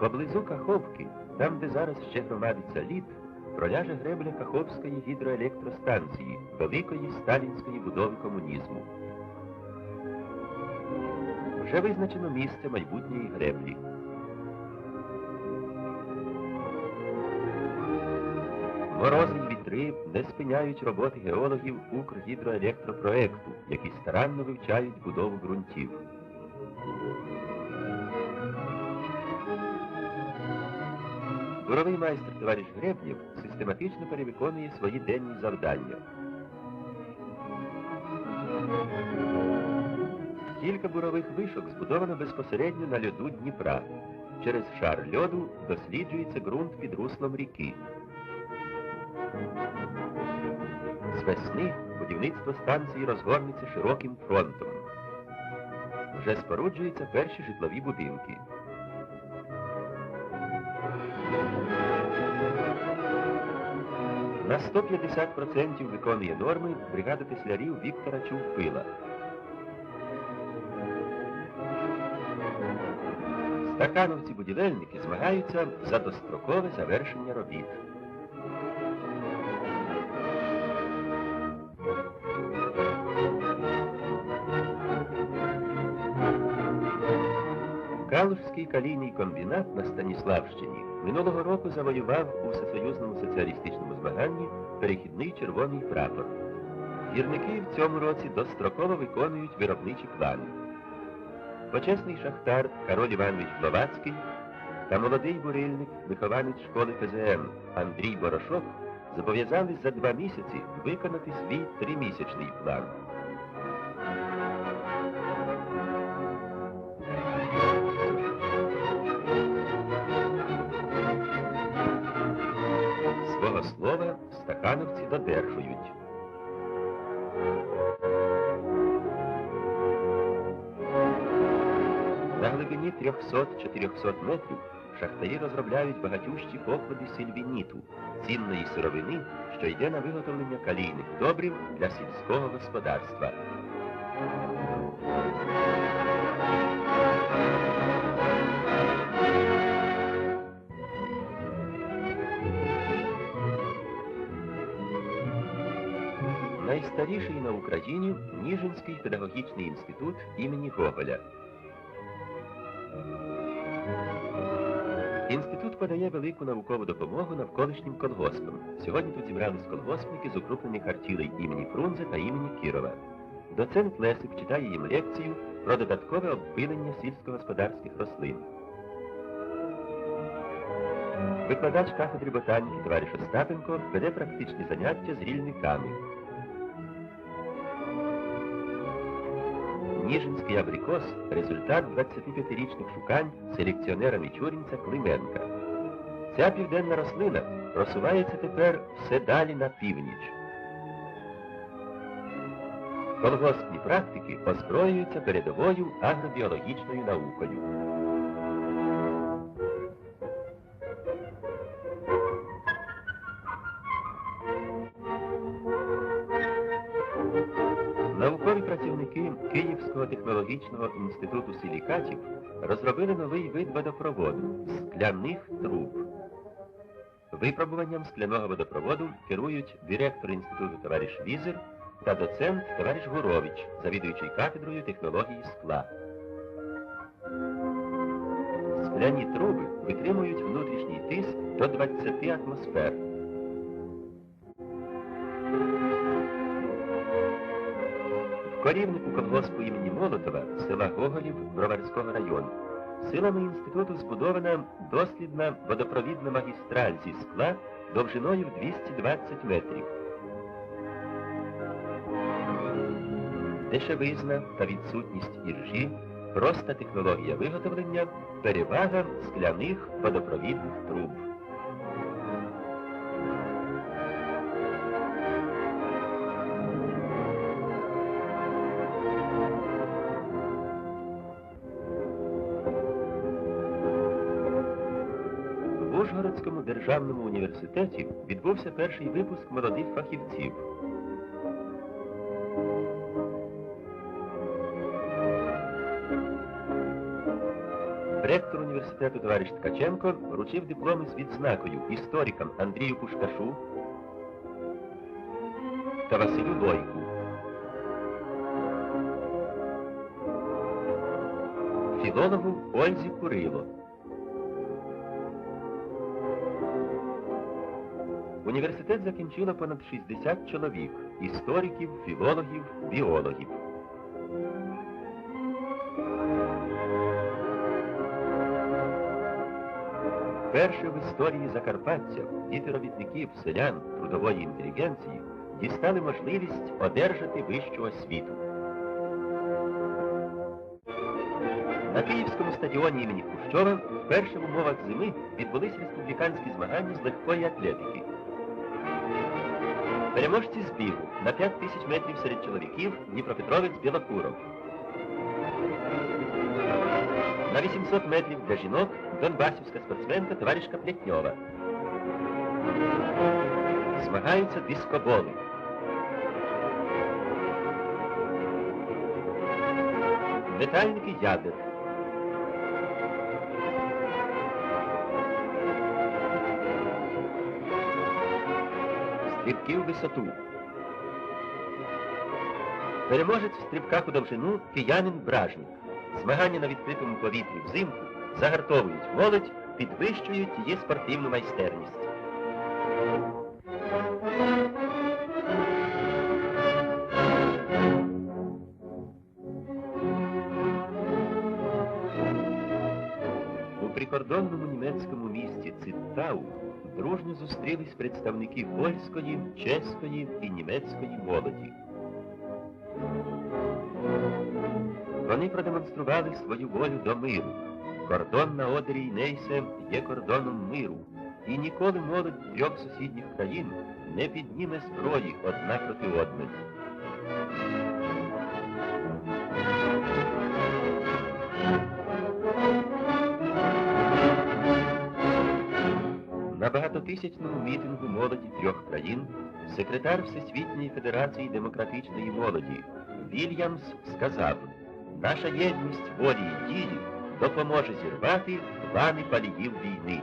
Поблизу Каховки, там, де зараз ще громадиться лід, проляже гребля Каховської гідроелектростанції, великої сталінської будови комунізму. Вже визначено місце майбутньої греблі. Морози й вітри не спиняють роботи геологів Укргідроелектропроекту, які старанно вивчають будову ґрунтів. Буровий майстер товариш Гребнєв систематично перевиконує свої денні завдання. Кілька бурових вишок збудовано безпосередньо на льоду Дніпра. Через шар льоду досліджується ґрунт під руслом ріки. З весни будівництво станції розгорнеться широким фронтом. Вже споруджуються перші житлові будинки. На 150% виконує норми бригада кислярів Віктора Чувпила. Стакановці-будівельники змагаються за дострокове завершення робіт. Калужський калійний комбінат на Станіславщині минулого року завоював у всесоюзному соціалістичному змаганні перехідний червоний прапор. Гірники в цьому році достроково виконують виробничі плани. Почесний шахтар Кароль Іванович Бловацький та молодий бурильник, вихованець школи ПЗМ Андрій Борошок зобов'язались за два місяці виконати свій тримісячний план. Свого слова стахановці додержують. На глибині 300-400 метрів шахтарі розробляють багатющі поклади сільвініту, цінної сировини, що йде на виготовлення калійних добрив для сільського господарства. Найстаріший на Україні Ніжинський педагогічний інститут імені Гоголя. Інститут подає велику наукову допомогу навколишнім колгоспам. Сьогодні тут зібрались колгоспники з укрупнених артілей імені Фрунзе та імені Кірова. Доцент Лесик читає їм лекцію про додаткове обпилення сільськогосподарських рослин. Викладач кафедри ботаніки товариш Остапенко веде практичні заняття з рільниками. Ніжинський абрикос результат 25-річних шукань селекціонера Мічурінця Клименка. Ця південна рослина просувається тепер все далі на північ. Колгоспні практики озброюються передовою агробіологічною наукою. Працівники Київського технологічного інституту силікатів розробили новий вид водопроводу скляних труб. Випробуванням скляного водопроводу керують директор інституту товариш Візер та доцент товариш Гурович, завідуючий кафедрою технології скла. Скляні труби витримують внутрішній тиск до 20 атмосфер. Корівнику колгоспу імені Молотова села Гоголів Броварського району силами інституту збудована дослідна водопровідна магістраль зі скла довжиною в 220 метрів. Дешевизна та відсутність іржі, проста технологія виготовлення, перевага скляних водопровідних труб. Ужгородському державному університеті відбувся перший випуск молодих фахівців. Ректор університету товариш Ткаченко вручив дипломи з відзнакою історикам Андрію Пушкашу та Василю Лойку. Філологу Ользі Курило. Університет закінчило понад 60 чоловік істориків, філологів, біологів. Перше в історії Закарпаття діти робітників, селян, трудової інтелігенції дістали можливість одержати вищу освіту. На Київському стадіоні імені Хрущова вперше в умовах зими відбулись республіканські змагання з легкої атлетики. Переможці збігу на 5 тисяч метрів серед чоловіків Дніпропетровець Білокуров. На 800 метрів для жінок донбасівська спортсменка товаришка Плетньова. Змагаються дискоболи. Метальники ядер. Стрибки в висоту. Переможець в стрибках у довжину киянин Бражник. Змагання на відкритому повітрі взимку загартовують молодь, підвищують її спортивну майстерність. У прикордонному німецькому місті Циттау дружньо зустрілись представники польської, чеської і німецької молоді. Вони продемонстрували свою волю до миру. Кордон на озері Нейсе є кордоном миру, і ніколи молодь трьох сусідніх країн не підніме зброї одна проти одної. На багатотисячному мітингу молоді трьох країн секретар Всесвітньої Федерації демократичної молоді Вільямс сказав, наша єдність волі і дії допоможе зірвати плани паліїв війни.